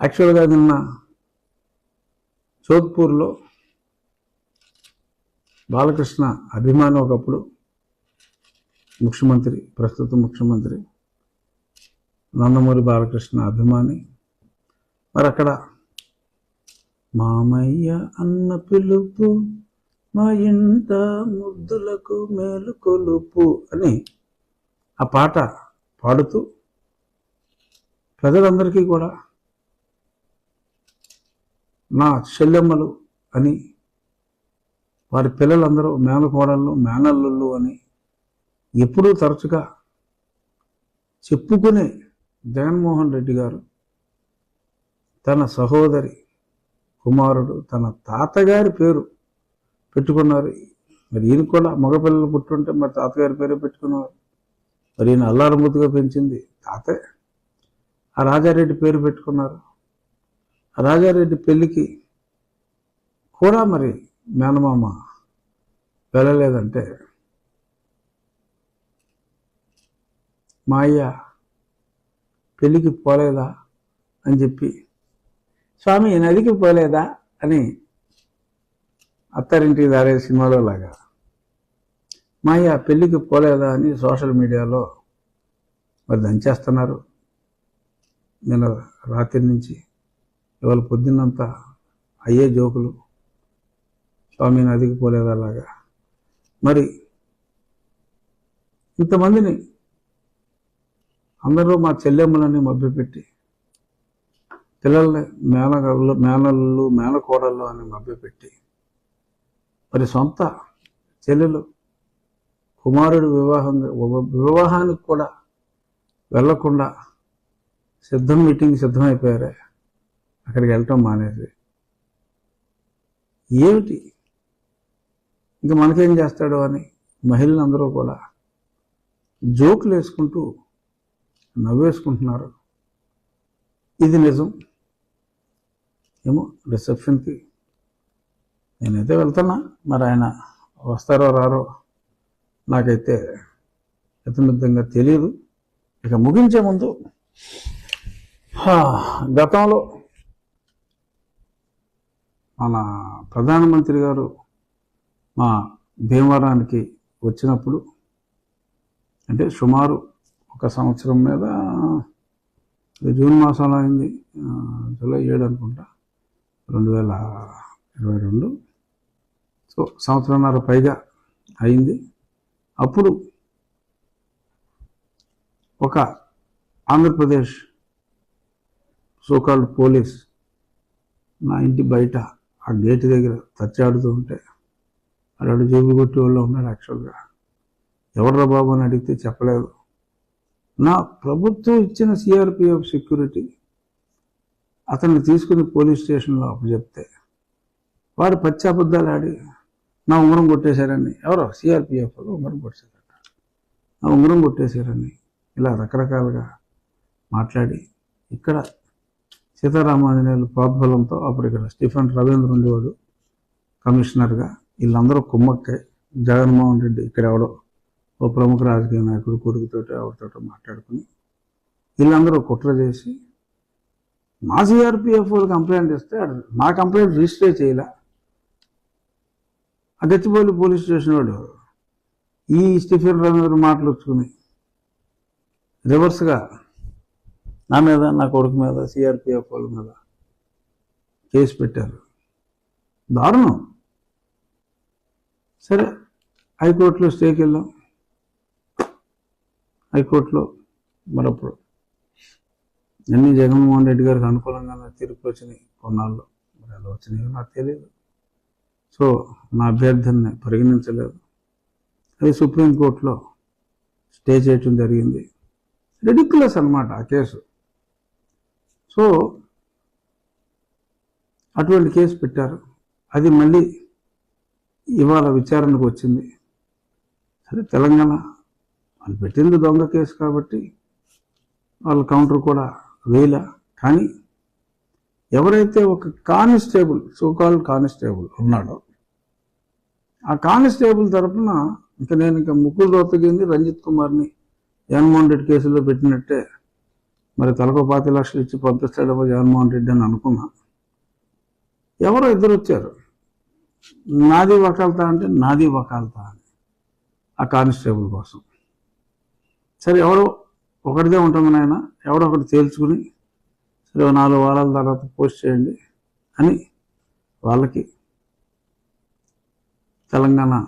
యాక్చువల్గా నిన్న జోధ్పూర్లో బాలకృష్ణ అభిమాని ఒకప్పుడు ముఖ్యమంత్రి ప్రస్తుత ముఖ్యమంత్రి నందమూరి బాలకృష్ణ అభిమాని. మరి అక్కడ మామయ్య అన్న పిలుపు మా ఇంట ముద్దులకు మేలు కొలుపు అని ఆ పాట పాడుతూ ప్రజలందరికీ కూడా నా చెల్లెమ్మలు అని వారి పిల్లలందరూ మేనకోడళ్ళు మేనల్లుళ్ళు అని ఎప్పుడూ తరచుగా చెప్పుకునే జగన్మోహన్ రెడ్డి గారు తన సహోదరి కుమారుడు తన తాతగారి పేరు పెట్టుకున్నారు. మరి ఈయన కూడా మగపిల్లలు పుట్టుంటే మరి తాతగారి పేరే పెట్టుకున్నారు. మరి ఈయన అల్లారముద్దుగా పెంచింది తాతే. ఆ రాజారెడ్డి పేరు పెట్టుకున్నారు. రాజారెడ్డి పెళ్ళికి కూడా మరి మేనమామ వెళ్ళలేదంటే మా అయ్య పెళ్ళికి పోలేదా అని చెప్పి స్వామి నదికి పోలేదా? అని అత్తారింటికి దారే సినిమాలో లాగా మా అయ్య పెళ్ళికి పోలేదా? అని సోషల్ మీడియాలో మరి దంచేస్తున్నారు. నిన్న రాత్రి నుంచి ఇవాళ పొద్దున్నంతా అయ్యే జోకులు. స్వామి నదికి పోలేదు అలాగా. మరి ఇంతమందిని అందరూ మా చెల్లెమ్మలని మభ్యపెట్టి పిల్లల్ని మేనగళ్ళు మేనల్లు మేనకోడళ్ళు అని మభ్యపెట్టి మరి సొంత చెల్లెలు కుమారుడు వివాహంగా వివాహానికి కూడా వెళ్ళకుండా సిద్ధం మీటింగ్ సిద్ధమైపోయారే. అక్కడికి వెళ్ళటం మానేసి. ఏమిటి? ఇంకా మనకేం చేస్తాడు అని మహిళలందరూ కూడా జోకులు వేసుకుంటూ నవ్వేసుకుంటున్నారు. ఇది నిజం? ఏమో రిసెప్షన్కి నేనైతే వెళ్తున్నా. మరి ఆయన వస్తారో రారో నాకైతే ఇతమిద్దంగా తెలియదు ఇక ముగించే ముందు గతంలో మన ప్రధానమంత్రి గారు మా భీమవరానికి వచ్చినప్పుడు అంటే సుమారు ఒక సంవత్సరం మీద జూన్ మాసంలో అయింది జూలై ఏడు అనుకుంటా రెండు వేల ఇరవై రెండు. సో సంవత్సరంన్నర పైగా అయింది. అప్పుడు ఒక ఆంధ్రప్రదేశ్ సోకాల్డ్ పోలీస్ నా ఇంటి బయట ఆ గేట్ దగ్గర తచ్చాడుతూ ఉంటే అలాంటి జేబులు కొట్టి వాళ్ళు ఉన్నారు యాక్చువల్గా. ఎవర్రా బాబు అని అడిగితే చెప్పలేదు. నా ప్రభుత్వం ఇచ్చిన సిఆర్పిఎఫ్ సెక్యూరిటీ అతన్ని తీసుకుని పోలీస్ స్టేషన్లో అప్పచెప్తే వాడు పచ్చి ఆడి నా ఉంగరం కొట్టేశారని ఎవరో సిఆర్పిఎఫ్ ఉంగరం కొట్టేశారట. నా ఉంగరం కొట్టేశారని ఇలా రకరకాలుగా మాట్లాడి ఇక్కడ సీతారామాంజనేయులు ప్రోద్బలంతో అప్పుడు ఇక్కడ స్టీఫెన్ రవీంద్ర ఉండేవాడు కమిషనర్గా. వీళ్ళందరూ కుమ్మక్కాయి జగన్మోహన్ రెడ్డి ఇక్కడ ఎవడో ఓ ప్రముఖ రాజకీయ నాయకుడు కొడుకుతోటి ఎవరితోటో మాట్లాడుకుని వీళ్ళందరూ కుట్ర చేసి మా సిఆర్పిఎఫ్ కంప్లైంట్ ఇస్తే మా నా కంప్లైంట్ రిజిస్టర్ చేయలే. ఆ పోలీస్ స్టేషన్ వాడు ఈ స్టీఫెన్ రవీంద్ర మాటలు వచ్చుకుని రివర్స్గా నా మీద నా కొడుకు మీద సిఆర్పిఎఫ్ వాళ్ళ మీద కేసు పెట్టారు. దారుణం. సరే హైకోర్టులో స్టేకి వెళ్ళాం హైకోర్టులో మరప్పుడు. అన్ని జగన్మోహన్ రెడ్డి గారికి అనుకూలంగా తీర్పు వచ్చినాయి కొన్నాళ్ళు. మరి ఎలా వచ్చినాయో నాకు తెలియదు సో నా అభ్యర్థిని పరిగణించలేదు. అది సుప్రీంకోర్టులో స్టే చేయటం జరిగింది. రెడిక్యులస్ అన్నమాట ఆ కేసు. సో అటువంటి కేసు పెట్టారు. అది మళ్ళీ ఇవాళ విచారణకు వచ్చింది. సరే తెలంగాణ వాళ్ళు పెట్టింది దొంగ కేసు కాబట్టి వాళ్ళ కౌంటర్ కూడా వేల కానీ ఎవరైతే ఒక కానిస్టేబుల్ సోకాల్డ్ కానిస్టేబుల్ ఉన్నాడో ఆ కానిస్టేబుల్ తరఫున ఇంకా నేను ఇంకా ముకుల్ రోతగింది రంజిత్ కుమార్ని జగన్మోహన్ రెడ్డి కేసులో పెట్టినట్టే మరి తలకు పాతి లక్షలు ఇచ్చి పంపిస్తాడేమో జగన్మోహన్ రెడ్డి అని అనుకున్నా. ఎవరో ఇద్దరు వచ్చారు. నాది వకాల్తా అంటే నాది వకాల్తా అని. ఆ కానిస్టేబుల్ కోసం. సరే ఎవరో ఒకటిదే ఉంటుంది నాయన. ఎవడో ఒకటి తేల్చుకుని సరే నాలుగు వారాల తర్వాత పోస్ట్ చేయండి అని వాళ్ళకి తెలంగాణ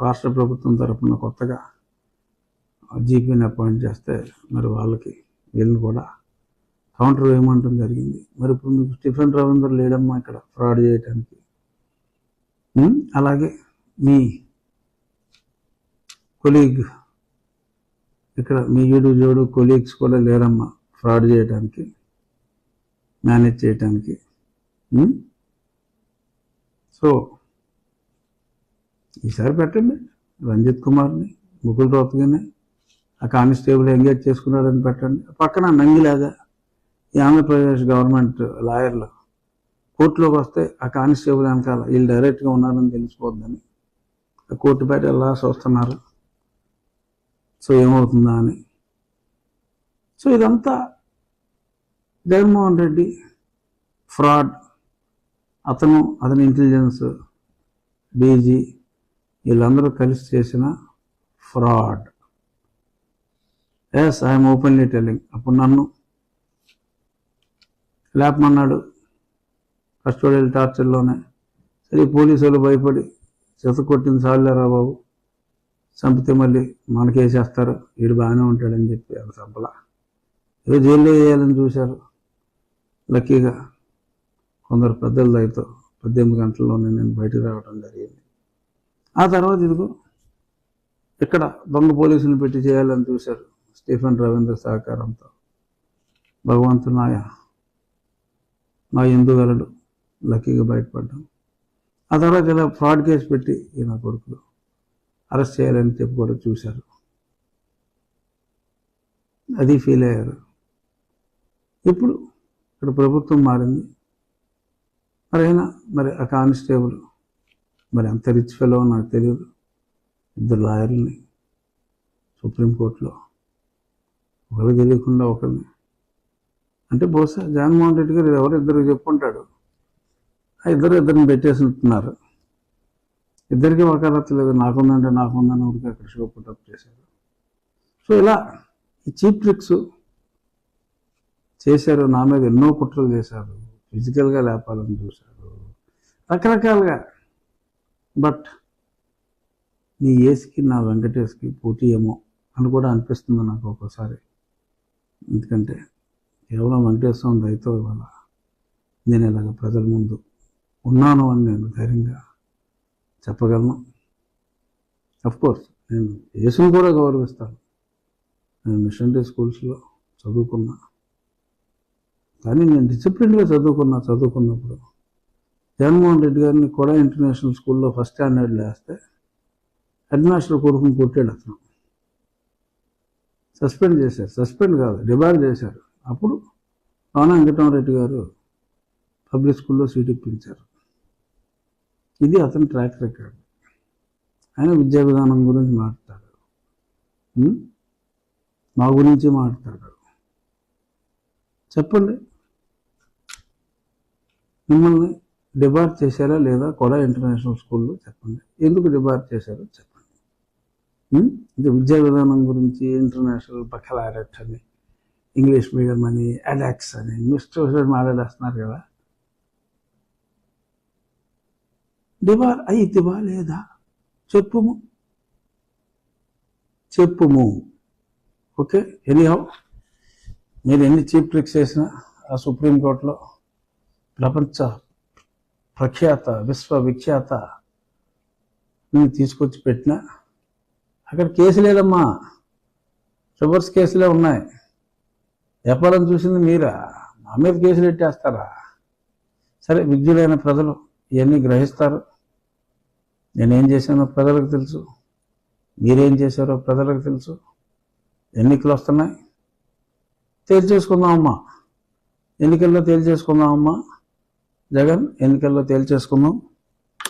రాష్ట్ర ప్రభుత్వం తరఫున కొత్తగా జీపీని అపాయింట్ చేస్తే మరి వాళ్ళకి వీళ్ళని కూడా కౌంటర్ వేయమంటం జరిగింది. మరి ఇప్పుడు మీకు స్టీఫెన్ రవీంద్ర లేడమ్మా ఇక్కడ ఫ్రాడ్ చేయటానికి. అలాగే మీ కొలీగ్ ఇక్కడ మీ ఈడు జోడు కొలీగ్స్ కూడా లేరమ్మా ఫ్రాడ్ చేయటానికి మేనేజ్ చేయటానికి. సో ఈసారి పెట్టండి. రంజిత్ కుమార్ని ముకుల్ రోత్గిని ఆ కానిస్టేబుల్ ఎంగేజ్ చేసుకున్నాడని పెట్టండి. పక్కన నంగిలాగా ఈ ఆంధ్రప్రదేశ్ గవర్నమెంట్ లాయర్లు కోర్టులోకి వస్తే ఆ కానిస్టేబుల్ వెనకాల వీళ్ళు డైరెక్ట్గా ఉన్నారని తెలిసిపోద్దని ఆ కోర్టు బయట ఎలా చూస్తున్నారు సో ఏమవుతుందా అని. సో ఇదంతా జగన్మోహన్ రెడ్డి ఫ్రాడ్. అతను అతని ఇంటెలిజెన్స్ డీజీ వీళ్ళందరూ కలిసి చేసిన fraud. Yes I'm openly telling అప్పుడు నన్ను లేపమన్నాడు. కస్టోడియల్ టార్చర్లోనే సరే పోలీసులు భయపడి చెత్త కొట్టింది చాలేరా బాబు? చంపితే మళ్ళీ మనకేసేస్తారు వీడు బాగానే ఉంటాడని చెప్పి అది చంపలా. ఏదో జైల్లో వేయాలని చూశారు. లక్కీగా. కొందరు పెద్దల దయతో పద్దెనిమిది గంటల్లోనే నేను బయటకు రావడం జరిగింది. ఆ తర్వాత ఇదిగో ఇక్కడ దొంగ పోలీసులు పెట్టి చేయాలని చూశారు. స్టీఫెన్ రవీంద్ర సహకారంతో. భగవంతుడు నాయ నా ఎందుగలడు లక్కీగా బయటపడ్డాం. ఆ తర్వాత ఇలా ఫ్రాడ్ కేసు పెట్టి ఈయన కొడుకులు అరెస్ట్ చేయాలని చెప్పి కూడా చూశారు. అది ఫీల్ అయ్యారు. ఇప్పుడు ఇక్కడ ప్రభుత్వం మారింది. మరి అయినా మరి ఆ కానిస్టేబుల్ మరి అంత రిచ్ ఫెలో నాకు తెలియదు. ఇద్దరు లాయర్లని సుప్రీంకోర్టులో ఒకరు తెలియకుండా ఒకరిని అంటే బహుశా జగన్మోహన్ రెడ్డి గారు ఎవరు ఇద్దరు చెప్పుకుంటాడు. ఆ ఇద్దరు ఇద్దరిని పెట్టేసినట్టున్నారు ఇద్దరికి వకాలత్తు లేదు. నాకుందంటే నాకుందని ఊరికి అక్కడ షో పుట్టప్ చేశారు. సో ఇలా ఈ చీప్ ట్రిక్స్ చేశారు. నా మీద ఎన్నో కుట్రలు చేశారు. ఫిజికల్గా లేపాలని చూశారు. రకరకాలుగా. బట్ నీ ఏసుకి నా వెంకటేష్కి పోటీ ఏమో అని కూడా అనిపిస్తుంది నాకు ఒక్కోసారి. ఎందుకంటే కేవలం వెంకటేశ్వరం దయతో ఇవాళ నేను ఇలాగ ప్రజల ముందు ఉన్నాను అని నేను ధైర్యంగా చెప్పగలను. కోర్స్ నేను యేసును కూడా గౌరవిస్తాను. నేను మిషనరీ స్కూల్స్లో చదువుకున్నా. కానీ నేను డిసిప్లిన్గా చదువుకున్నా చదువుకున్నప్పుడు జగన్మోహన్ రెడ్డి గారిని కూడా ఇంటర్నేషనల్ స్కూల్లో ఫస్ట్ స్టాండర్డ్లో వేస్తే హెడ్ మాస్టర్ కొడుకుని కొట్టాడు అతను. సస్పెండ్ చేశారు. సస్పెండ్ కాదు డిబార్ చేశారు. అప్పుడు పవన వెంకటరామరెడ్డి గారు పబ్లిక్ స్కూల్లో సీట్ ఇప్పించారు. ఇది అతని ట్రాక్ రికార్డ్ ఆయన విద్యా విధానం గురించి మాట్లాడు మా గురించి మాట్లాడు చెప్పండి. మిమ్మల్ని డిబార్ చేశారా లేదా కొడా ఇంటర్నేషనల్ స్కూల్లో చెప్పండి. ఎందుకు డిబార్ చేశారో చెప్పండి. Hmm? ఇది విద్యా విధానం గురించి ఇంటర్నేషనల్ బకలారెట్ అని. ఇంగ్లీష్ మీడియం అని అడాక్స్ అని. మిస్టర్ మాట్లాడేస్తున్నారు కదా. డిబార్ అయితివా లేదా చెప్పుము. చెప్పుము. ఓకే ఎనీహౌ మీరు ఎన్ని చీప్ ట్రిక్స్ చేసినా ఆ సుప్రీంకోర్టులో ప్రపంచ ప్రఖ్యాత విశ్వవిఖ్యాత తీసుకొచ్చి పెట్టినా అక్కడ కేసు లేదమ్మా. రివర్స్ కేసులే ఉన్నాయి. చెప్పాలని చూసింది మీరా? మా మీద కేసులు పెట్టేస్తారా సరే విద్యులైన ప్రజలు ఇవన్నీ గ్రహిస్తారు. నేనేం చేశానో ప్రజలకు తెలుసు. మీరేం చేశారో ప్రజలకు తెలుసు. ఎన్నికలు వస్తున్నాయి. తేల్చేసుకుందామమ్మా. ఎన్నికల్లో తేల్చేసుకుందామమ్మా. జగన్ ఎన్నికల్లో తేల్చేసుకుందాం.